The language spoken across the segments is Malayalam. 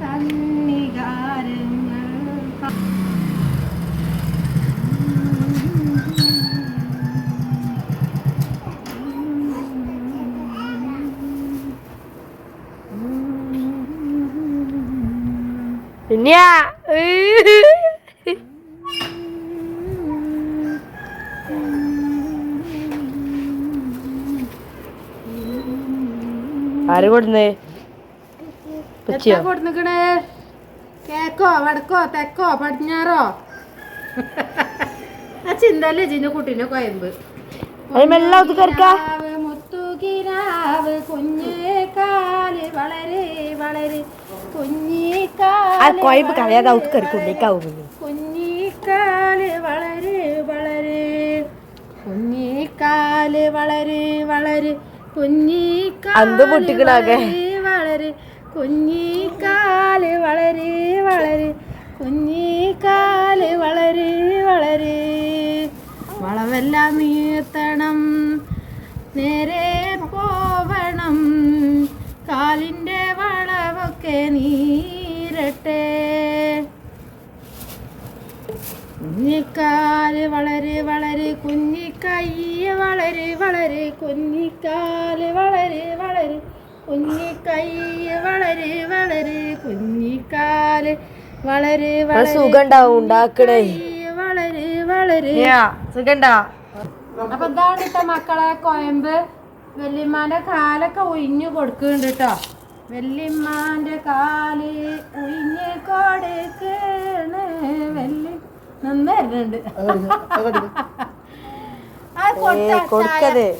തന്നികാരങ്ങൾ ആര് കൊടുന്നേ? പച്ചിയോ കേക്കോ വടക്കോ തെക്കോ പടിഞ്ഞാറോ? ആ ചിന്തല്ലേ ജിന്റെ കുട്ടീനെ കൊയമ്പ്? മുത്തുകിരാവ് കുഞ്ഞേ കാൽ വളരെ വളരെ. കുഞ്ഞി ആ കൊയമ്പ് കളയാതെ കുഞ്ഞിക്കാൽ വളരെ വളരെ. കുഞ്ഞിക്കാൽ വളരെ വളരെ. കുഞ്ഞിക്കാൽ അന്ത് പൊട്ടിക്കണാകെ. വളരെ കുഞ്ഞിക്കാൽ വളരെ വളരെ കുഞ്ഞിക്കാൽ വളരെ വളരെ വളമെല്ലാം നീർത്തണം നേരെ കുഞ്ഞിക്കാൽ വളരെ വളരെ കുഞ്ഞിക്കയ്യ വളരെ വളരെ കുഞ്ഞിക്കാൽ വളരെ വളരെ കുഞ്ഞിക്കയ്യ വളരെ വളരെ കുഞ്ഞിക്കാൽ വളരെ വളരെ സുഖം ഉണ്ടാവും ഉണ്ടാക്കണേ. കയ്യ് വളരെ വളരെ സുഖണ്ടാ? അപ്പൊ എന്താണ് കേട്ടോ മക്കളെ കോയമ്പ്. വെല്ലിമാന്റെ കാലൊക്കെ ഒഴിഞ്ഞു കൊടുക്കുന്നുണ്ട് കേട്ടോ വെല്ലിമാന്റെ കാൽ ഒഴിഞ്ഞു കൊടുക്കണേ വല്യ നന്നായിരുന്നുണ്ട്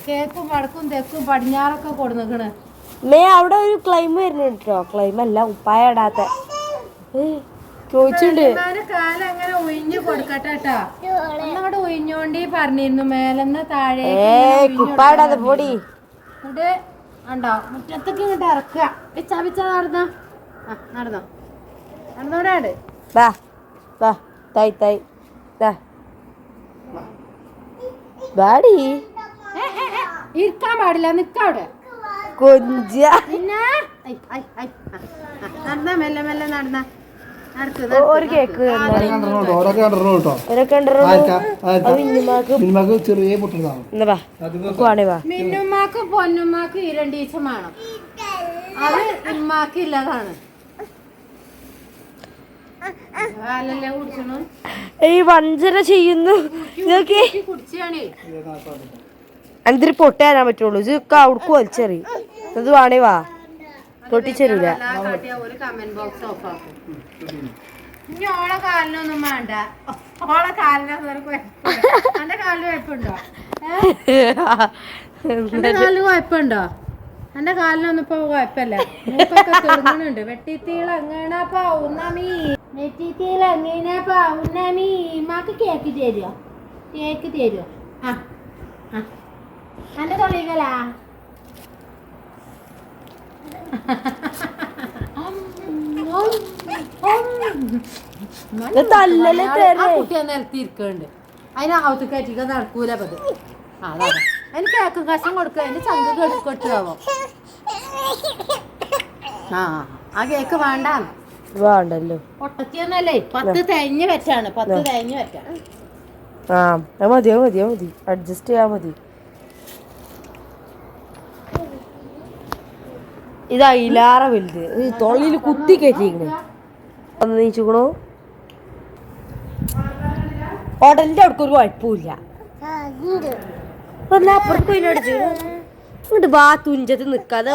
കേക്കും വടക്കും തെക്കും പടിഞ്ഞാറൊക്കെ കൊടുക്കണ് മേ അവിടെ ഒരു ക്ലൈം വരുന്നുണ്ട്? കേട്ടോ ക്ലൈം അല്ല ഉപ്പായ ഇടാത്ത. ചോദിച്ചിട്ടുണ്ട്. കാലം അങ്ങനെ ഒഴിഞ്ഞു കൊടുക്കട്ടെ കേട്ടോ ഒന്നങ്ങോട്ട് ഒഴിഞ്ഞോണ്ടി പറഞ്ഞിരുന്നു മേലെന്ന് താഴെ ഏ കുപ്പായ ഇടാതെ പൊടി. ഇവിടെ ഉണ്ടോ മുറ്റത്തേക്ക് ഇങ്ങോട്ട് ഇറക്കുക. പിച്ച പിച്ച നടന്നോ. ആ നടന്നോ. വാ വാ തൈ ദാ വാടി. ഇരിക്കാൻ പാടില്ല നിക്കവിടെ കൊഞ്ച. നടന്നാ മെല്ലെ മെല്ലെ നടന്ന. ഒരു കേക്ക് മിന്നുമാക്ക് പൊട്ടുന്നതാണ് എന്നാ വാ നമുക്ക് വേണേ വാ മിന്നുമ്മാക്കും പൊന്നുമ്മാക്കും ഈ രണ്ടീച്ചും വേണം അത് ഇമ്മാക്ക് ഇല്ലതാണ് അല്ലല്ലേ കുടിച്ചണു ഈ വഞ്ചന ചെയ്യുന്നു. എന്തിരി പൊട്ടാനാൻ പറ്റുള്ളൂ. ഇത് അവിടക്ക് വലിച്ചെറിയും ഇത് വേണേ വാ. പൊട്ടിച്ചെറിയില്ല ഓളെ കാലിനൊന്നും വേണ്ട. ഓളെ കാലിനൊന്നും ഒരു അന്റെ കാലിന് കുഴപ്പമുണ്ടോ? എന്റെ കാലിന് കുഴപ്പമുണ്ടോ? എന്റെ കാലിനൊന്നും ഇപ്പൊ കുഴപ്പമില്ല. മൂക്കൊക്കെ തുടങ്ങുന്നുണ്ട് വെട്ടിത്തിളങ്ങണ പൗർണമി വെട്ടിത്തിളങ്ങണ ഉണ്ണാമി ഈമാക്ക് കേക്ക് തരുമോ കേക്ക് തരുമോ ആ ആ. ആ കുട്ടിയെ നിലത്തിരിക്കുന്നുണ്ട് അതിന് കയറ്റിക്കാൻ നടക്കൂല പത് അതാ. അതിന് കേക്ക് കഷം കൊടുക്കുക അതിന് ചങ്ക് കൊട്ടുകാവോ ആ ആ കേക്ക് വേണ്ട വേണ്ടല്ലോ. പൊട്ടത്തിയൊന്നല്ലേ പത്ത് തേഞ്ഞ് വെച്ചാണ് പത്ത് തേഞ്ഞ് വെച്ചാണ്. ആ മതി മതി മതി. അഡ്ജസ്റ്റ് ചെയ്യാൻ മതി. ഇതാ ഇലാറ വലുത്. തൊള്ളിയിൽ കുത്തി കയറ്റിക്കണ് ഒന്ന് നീച്ചുക്കണോ. ഹോട്ടലിന്റെ അടുക്ക് ഒരു കുഴപ്പമില്ല അപ്പുറത്ത് പോയി അടിച്ചു ഇങ്ങോട്ട് തുഞ്ചത്ത് നിക്കാതെ